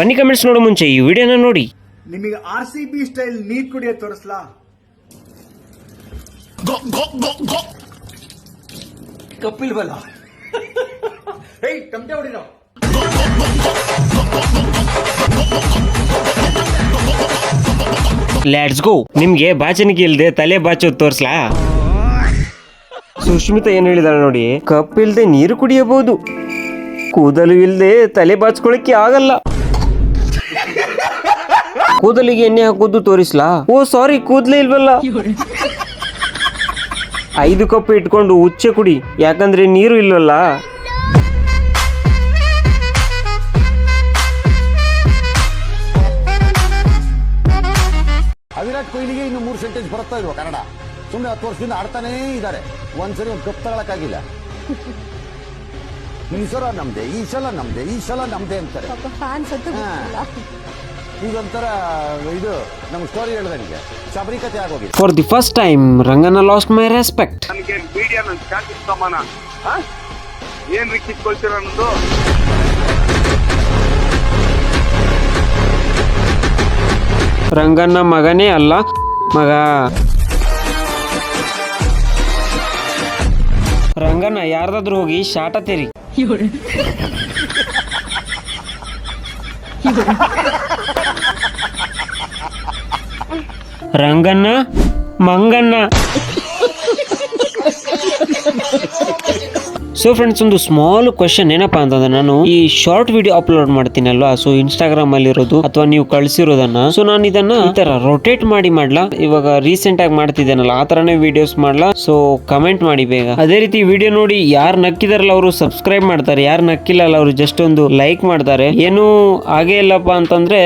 Ghani comments ನೋಡೋ ಮುಂಚೆ ಈ ವಿಡಿಯೋನ ನೋಡಿ. ನಿಮಗೆ ಆರ್ ಸಿ ಬಿ ಸ್ಟೈಲ್ ನೀರ್ ಕುಡಿಯೋ ತೋರಿಸ್ಲಾ? ಬಲ. ಹೇ ಟಮಟೆ ಹೊಡಿರೋ ಲೆಟ್ಸ್ ಗೋ ನಿಮ್ಗೆ ಬಾಚನಿಗೆ ಇಲ್ದೆ ತಲೆ ಬಾಚೋದು ತೋರಿಸ್ಲಾ? ಸುಷ್ಮಿತಾ ಏನ್ ಹೇಳಿದಾಳೆ ನೋಡಿ ಕಪ್ ಇಲ್ದೆ ನೀರು ಕುಡಿಯಬಹುದು. ಕೂದಲು ಇಲ್ದೆ ತಲೆ ಬಾಚ್ಕೊಳಕ್ಕೆ ಆಗಲ್ಲ. ಕೂದಲಿಗೆ ಎಣ್ಣೆ ಹಾಕೋದು ತೋರಿಸ್ಲಾ? ಓ ಸಾರಿ ಕೂದಲೇ ಇಲ್ವಲ್ಲ. ಐದು ಕಪ್ ಇಟ್ಕೊಂಡು ಉಚ್ಚೆ ಕುಡಿ ಯಾಕಂದ್ರೆ ನೀರು ಇಲ್ವಲ್ಲ ವಿರಾಟ್ ಕೊಹ್ಲಿಗೆ ಇನ್ನು ಮೂರು ಸೆಂಟೆನ್ಸ್ ಬರುತ್ತಾ ಇಲ್ವಾ ಕನ್ನಡ? ಸುಮ್ಮನೆ ಹತ್ತು ವರ್ಷದಿಂದ ಆಡ್ತಾನೇ ಇದ್ದಾರೆ ಒಂದ್ಸರಿ ಒಂದು ಕಪ್ ತಗೊಳಕ್ಕಾಗಿಲ್ಲ. ಈ ಸಲ ನಮ್ದೆ ಈ ಸಲ ನಮ್ದೆ ಈ ಸಲ ನಮ್ದೆ ಅಂತಾರೆ. ಫ್ಯಾನ್ಸ್ ಹಾ. ಇದೊಂಥರ ಇದು ನಮ್ಗೆ ಸ್ಟೋರಿ ಹೇಳ್ದಂಗೆ. ಶಬರಿ ಕತೆ ಆಗೋಗಿದೆ. ಫಾರ್ ದಿ ಫಸ್ಟ್ ಟೈಮ್ ರಂಗನ ಲಾಸ್ಟ್ ಮೈ ರೆಸ್ಪೆಕ್ಟ್ ನನಗೆ ಮೀಡಿಯಾ ನನ್ನ ಶಾಂತಿ ಸಮಾನ. ಆ? ಏನ್ ಕಿತ್ಕೊಳ್ತೀರ ಅನ್ನೋದು? ರಂಗನ್ನ ಮಗನೇ ಅಲ್ಲ ಮಗ. ರಂಗನ್ನ ಯಾರ್ದಾದ್ರೂ ಹೋಗಿ ಶಾಟ ತೆರಿ. ರಂಗನ್ನ ಮಂಗಣ್ಣ. ಸೊ ಫ್ರೆಂಡ್ಸ್ ಒಂದು ಸ್ಮಾಲ್ ಕ್ವಶನ್ ಏನಪ್ಪ ಅಂತಂದ್ರೆ ನಾನು ಈ ಶಾರ್ಟ್ ವಿಡಿಯೋ ಅಪ್ಲೋಡ್ ಮಾಡ್ತೀನಲ್ವಾ? ಸೊ ಇನ್ಸ್ಟಾಗ್ರಾಮ್ ಅಲ್ಲಿ ಇರೋದು ಅಥವಾ ನೀವು ಕಳಿಸಿರೋದನ್ನ. ಸೊ ನಾನು ಇದನ್ನ ಈ ತರ ರೊಟೇಟ್ ಮಾಡಿ ಮಾಡ್ಲಾ? ಇವಾಗ ರೀಸೆಂಟ್ ಆಗಿ ಮಾಡ್ತಿದ್ದೇನಲ್ಲ, ಆ ತರನೇ ವಿಡಿಯೋಸ್ ಮಾಡ್ಲಾ? ಸೊ ಕಮೆಂಟ್ ಮಾಡಿ ಬೇಗ. ಅದೇ ರೀತಿ ವಿಡಿಯೋ ನೋಡಿ ಯಾರು ನಕ್ಕಿದಾರಲ್ಲ ಅವರು ಸಬ್ಸ್ಕ್ರೈಬ್ ಮಾಡ್ತಾರೆ, ಯಾರು ನಕ್ಕಿಲ್ಲ ಅವರು ಜಸ್ಟ್ ಒಂದು ಲೈಕ್ ಮಾಡ್ತಾರೆ. ಏನು ಹಾಗೆ ಇಲ್ಲಪ್ಪ ಅಂತಂದ್ರೆ